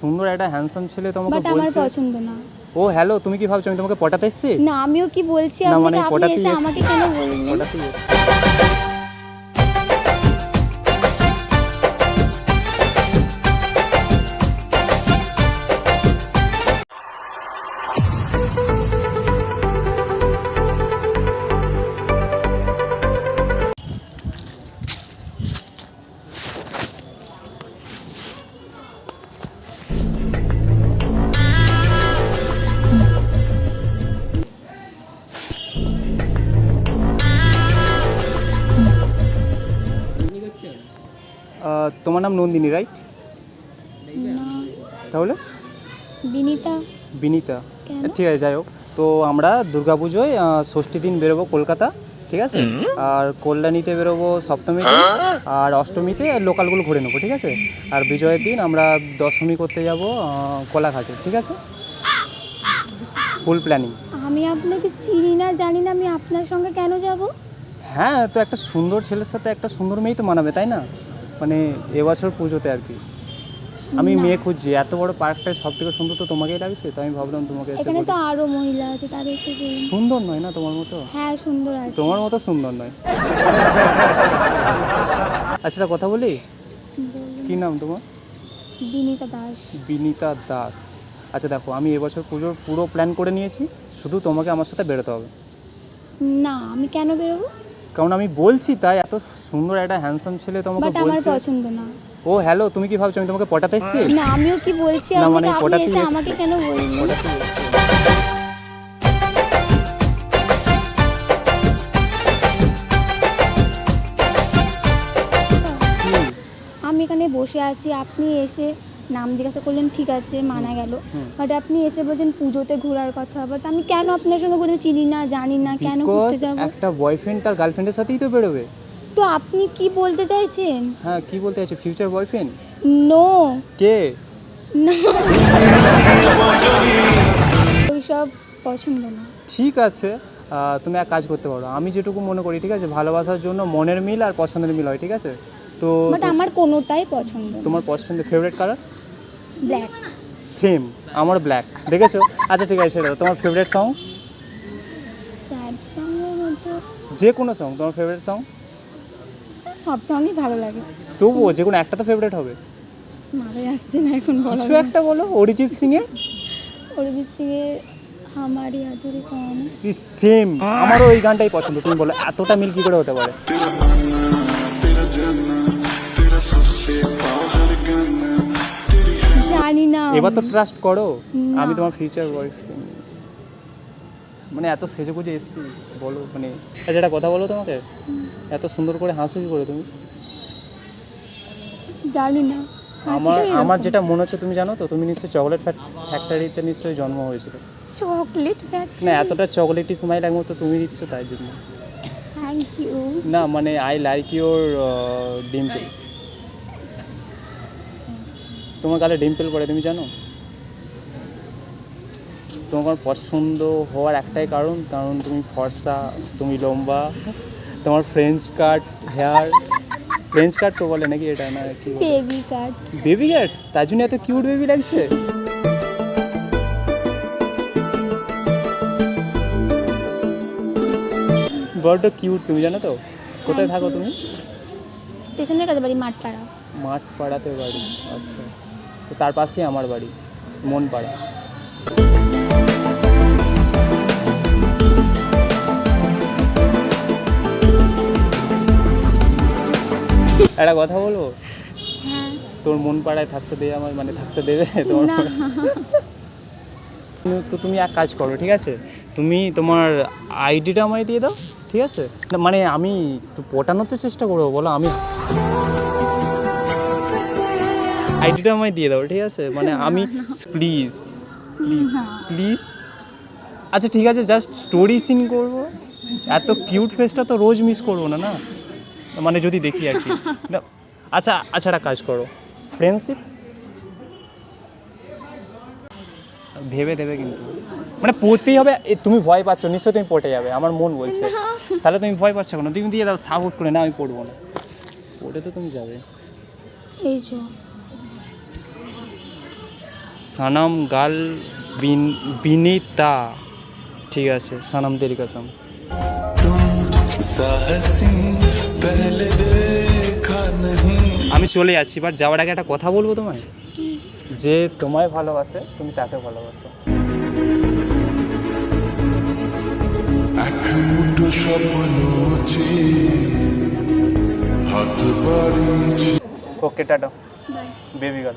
সুন্দর একটা হ্যান্ডসাম ছেলে তোমাকে বাট আমার বলছে। পছন্দ না। ও হ্যালো তুমি কি ভাবছ? আমি তোমাকে পটাতে এসেছি? না আমিও কি বলছি? আপনাকে মানে আপনি এসে আমাকে কেন বললেন? তোমার নাম নন্দিনী রাইট তাহলে? বিনিতা। বিনীতা। ঠিক আছে যাই হোক। তো আমরা দুর্গাপুজোয় আহ, ষষ্ঠী দিন বেরোবো কলকাতা ঠিক আছে? আর কল্যাণীতে বেরোবো সপ্তমীতে আর অষ্টমীতে লোকালগুলো ঘুরে নেব ঠিক আছে? আর বিজয়ের দিন আমরা দশমী করতে যাব কোলাঘাটে ঠিক আছে? Full planning. আমি আপনাকে চিনি না জানি না আমি আপনার সঙ্গে কেন যাব? হ্যাঁ তো একটা সুন্দর ছেলের সাথে একটা সুন্দর মেয়েই তো মানাবে তাই না? মানে এবছর পুজোতে আর কি। আমি মেয়ে খুঁজছি এত বড় পার্কটা সব থেকে সুন্দর তো তোমাকেই লাগছে তো আমি ভাবলাম তোমাকে এসে এখানে তো আরও মহিলা আছে তাদেরকে বলুন সুন্দর নয় না তোমার মতো? হ্যাঁ সুন্দর আছে। তোমার মতো সুন্দর নয়। আচ্ছা কথা বলি। কি নাম তোমার? বিনিতা দাস। বিনিতা দাস। আচ্ছা দেখো আমি এবছর পুজোর পুরো প্ল্যান করে নিয়েছি শুধু তোমাকে আমার সাথে বেরোতে হবে। না আমি কেন বেরোবো? কারণ আমি বলছি তাই এত সুন্দর একটা হ্যান্ডসাম ছেলে তোমাকে বাট আমার বলছে। পছন্দ না। ও হ্যালো তুমি কি ভাবছ আমি তোমাকে পটাতে এসেছি না আমিও কি বলছি? না, আপনাকে মানে এসে আমাকে কেন। কি? আমি এখানে বসে আছি আপনি এসে নাম জিজ্ঞাসা করলেন ঠিক আছে মানা গেল। বাট আপনি এসে বলছেন পুজোতে ঘোরার কথা বাট আমি কেন আপনার সঙ্গে কোনো চিনি না জানি না কেন ঘুরতে যাব? একটা বয়ফ্রেন্ড তার গার্লফ্রেন্ডের সাথেই তো বেরোবে। তো আপনি কি বলতে চাইছেন? হ্যাঁ কি বলতে চাইছেন ফিউচার বয়ফ্রেন্ড নো কে? ওইসব পছন্দ না। ঠিক আছে তুমি এক কাজ করতে পারো। আমি যেটুকু মনে করি ঠিক আছে ভালোবাসার জন্য মনের মিল আর পছন্দের মিল হয় ঠিক আছে? তো বাট আমার কোনোটাই পছন্দ তোমার পছন্দের ফেভারিট কালার ব্ল্যাক সেম আমার ব্ল্যাক দেখেছ? আচ্ছা ঠিক আছে সেটা তোমার ফেভারিট সং যে কোনো সং তোমার ফেভারিট সং সব সঙ্গই ভালো লাগে। তবুও যে কোনো একটা তো ফেভারিট হবে। মাথায় আসছে না এখন বলা কিছু একটা বলো অরিজিৎ সিং এর অরিজিৎ সিংয়ের হামারি আধুরি কম। সেম আমারও ওই গানটাই পছন্দ। তুমি বলো এতটা মিল কি করে হতে পারে? এবার তো ট্রাস্ট করো। আমি তোমার ফিউচার বয়ফ্রেন্ড মানে এত সেজে গুজে এসছি বলো মানে আচ্ছা একটা কথা বলো তোমাকে? এত সুন্দর করে হাসো করে তুমি? জানি না। আমার আমার যেটা মনে হচ্ছে তুমি জানো তো? তুমি নিশ্চয়ই চকলেট ফ্যাক্টরিতে নিশ্চয়ই জন্ম হয়েছিল। চকলেট ফ্যাক্টরি না এতটা চকলেটি স্মাইল একমাত্র তুমি দিচ্ছ তাই জন্য। থ্যাংক ইউ না মানে আই লাইক ইউর ডিম্পল তোমার গালে ডিম্পল পড়ে তুমি জানো? তোমার পছন্দ হওয়ার একটাই কারণ কারণ তুমি ফর্সা তুমি লম্বা তোমার French cut hair French cut তো বলে নাকি এটা না কি বেবি কাট বেবি ক্যাট তার জন্য এত কিউট বেবি লাগছে? বড্ড কিউট তুমি জানো তো? কোথায় থাকো তুমি? স্টেশনের কাছে বাড়ি মাঠপাড়া। মাঠ পাড়াতে বাড়ি আচ্ছা। তো তার পাশেই আমার বাড়ি মন পাড়া একটা কথা বলব? হ্যাঁ। তোর মন পাড়ায় থাকতে দেবে আমার মানে থাকতে দেবে তোমার তো তুমি এক কাজ করো ঠিক আছে? তুমি তোমার আইডিটা আমায় দিয়ে দাও ঠিক আছে? মানে আমি তো পটানোর তো চেষ্টা করব বলো আমি আইডিটা আমায় দিয়ে দাও ঠিক আছে? মানে আমি প্লিজ প্লিজ প্লিজ আচ্ছা ঠিক আছে জাস্ট স্টোরি সিন করব। এত কিউট ফেসটা তো রোজ মিস করব না না? মানে যদি দেখি আর কি। আচ্ছা আচ্ছা একটা কাজ করো। ফ্রেন্ডশিপ ভেবে দেবে কিন্তু। মানে পড়তেই হবে তুমি ভয় পাচ্ছ নিশ্চয়ই তুমি পড়ে যাবে আমার মন বলছে। তাহলে তুমি ভয় পাচ্ছ কেন? তুমি দিয়ে দাও সাহস করে না আমি পড়ব না। পড়ে তো তুমি যাবে। এই যে। সানাম গাল বিনিতা। ঠিক আছে সানাম দেরি কসম। আমি চলে যাচ্ছি বাট যাওয়ার আগে একটা কথা বলব তোমায়? যে তোমায় ভালোবাসে তুমি তাকে ভালোবাসো। ওকে টাটা। Baby girl